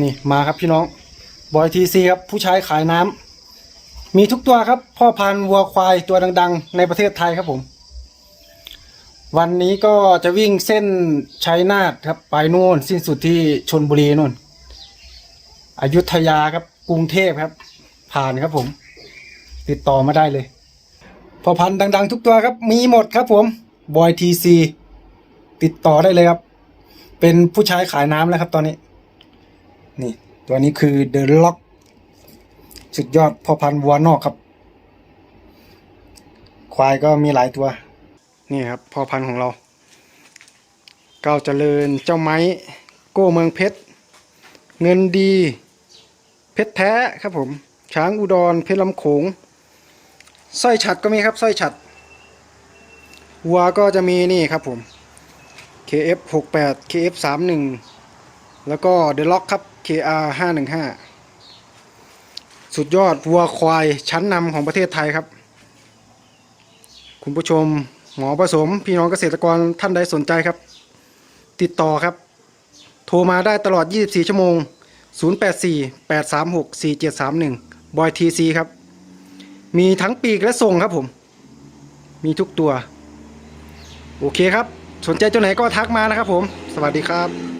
นี่มาครับพี่น้องบอยทีซีครับผู้ชายขายน้ำมีทุกตัวครับ พ่อพันธุ์วัวควายตัวดัง ๆ ในประเทศไทยครับผม วันนี้ก็จะวิ่งเส้นชัยนาทครับ ไปโน่นสิ้นสุดที่ชนบุรีโน่นอยุธยาครับ กรุงเทพครับ ผ่านครับผม ติดต่อมาได้เลยพ่อพันธุ์ดัง ๆ ทุกตัวครับ มีหมดครับผมบอยทีซีติดต่อได้เลยครับ เป็นผู้ชายขายน้ำแล้วครับตอนนี้ นี่ตัวนี้คือเดอะล็อกสุดยอดพอพันธุ์วัวนอกครับ ควายก็มีหลายตัว นี่ครับพอพันธุ์ของเรา เก้าเจริญเจ้าไม้ โก้เมืองเพชร เงินดี เพชรแท้ครับผม ช้างอุดรเพชรลำโขงสร้อยฉัดก็มีครับสร้อยฉัดวัวก็จะมีนี่ครับผม KF 68 KF 31แล้วก็เดล็อกครับ KR 515 สุดยอดวัวควายชั้นนำของประเทศไทยครับ คุณผู้ชมหมอผสมพี่น้องเกษตรกรท่านใดสนใจครับ ติดต่อครับ โทรมาได้ตลอด 24 ชั่วโมง 084 836 4731 บอยทีซีครับ มีทั้งปีกและส่งครับผม มีทุกตัว โอเคครับ สนใจตัวไหนก็ทักมานะครับผม สวัสดีครับ